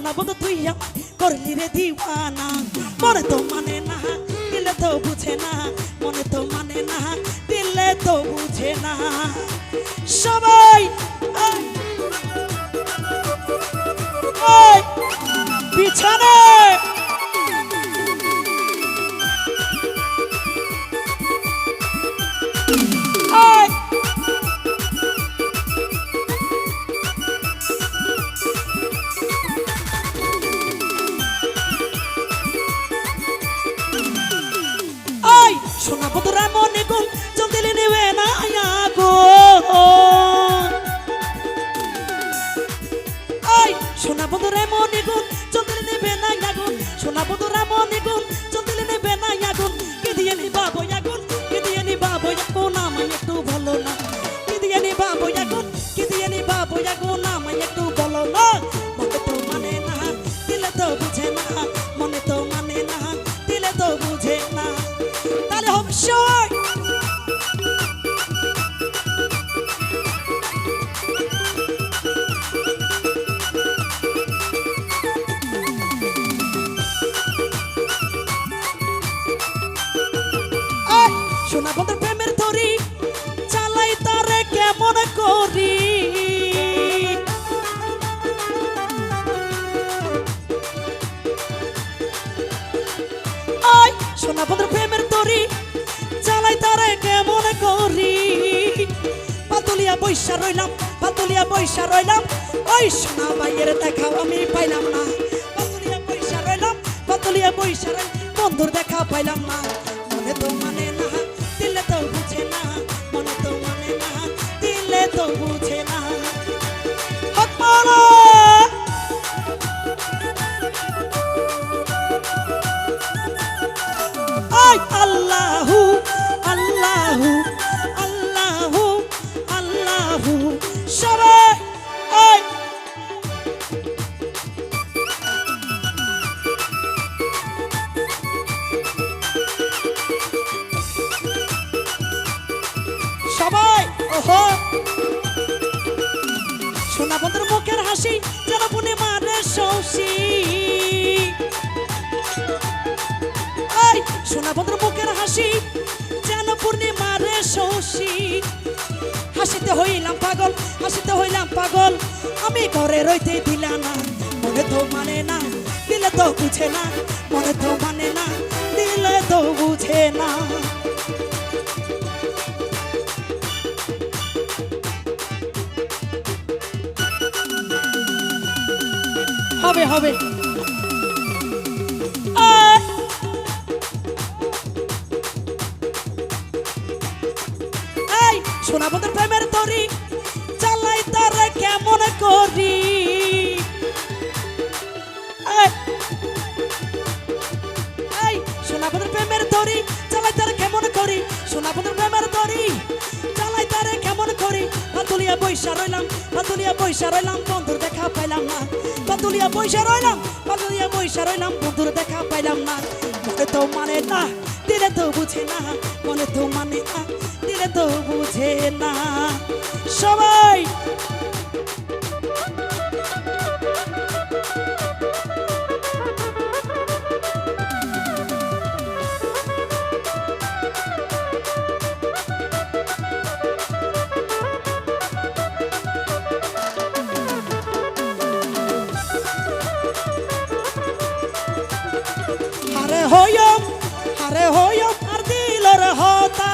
শোনা বন্ধু তুই করলি রে দিওয়ানা মনে তো মানে না দিলে তো বুঝে না মনে তো মানে না দিলে তো বুঝে না। সবাই এই, সোনা বদরা মনে গুন জলদি নেবে না গো। সোনা বদরা মনে গুন জলদি নেবে না গো। সোনা বদরা মনে সোনা বন্ধুর প্রেমের তরি চালাই তারে কেমন করি? সোনা বন্ধুর প্রেমের তরি চালাই তারে কেমন করি? পাতুলিয়া বৈশা রইলাম, পাতুলিয়া বৈশা রইলাম, ওই সোনা ভাইয়ের দেখাও আমি পাইলাম না। পাতুলিয়া বৈশা রইলাম, পাতুলিয়া বৈশা রইলাম বন্ধুর দেখা পাইলাম না। আল্লাহু আল্লাহু সবাই সবাই, ওহো। সোনা বন্ধুর মুখের হাসি যেন পূর্ণিমারে শৌসি এই সোনা বন্ধুর মুখের হাসি যেন পূর্ণিমারে শৌসি হাসিতে হইলাম পাগল, হাসিতে হইলাম পাগল। আমি ঘরে রইতে দিলা না, মনে তো মানে না, দিলে তো বুঝে না, মনে তো মানে না, দিলে তো বুঝে না। হবে হবে। সোনা বন্ধুর প্রেমের তরি। চালাই তারে কেমন করি? এই সোনা প্রেমের তরি। চালাই তারে কেমন করি? বন্ধুর প্রেমের তরি। চালাই তারে কেমন করি? পাতুলিয়া বৈশা রইলাম, পাতুলিয়া বৈশা রইলাম, বন্ধুর দেখা পাইলাম না। পাতুলিয়া বৈশা রইলাম, পাতুলিয়া বৈশা রইলাম, বন্ধুর দেখা পাইলাম না। মনে তো মানে না, দিলে তো বুঝে না, মনে তো মানে না। দিলে তো বুঝে না। সবাই! হারে হইম হারে হইম আর দিলর হতা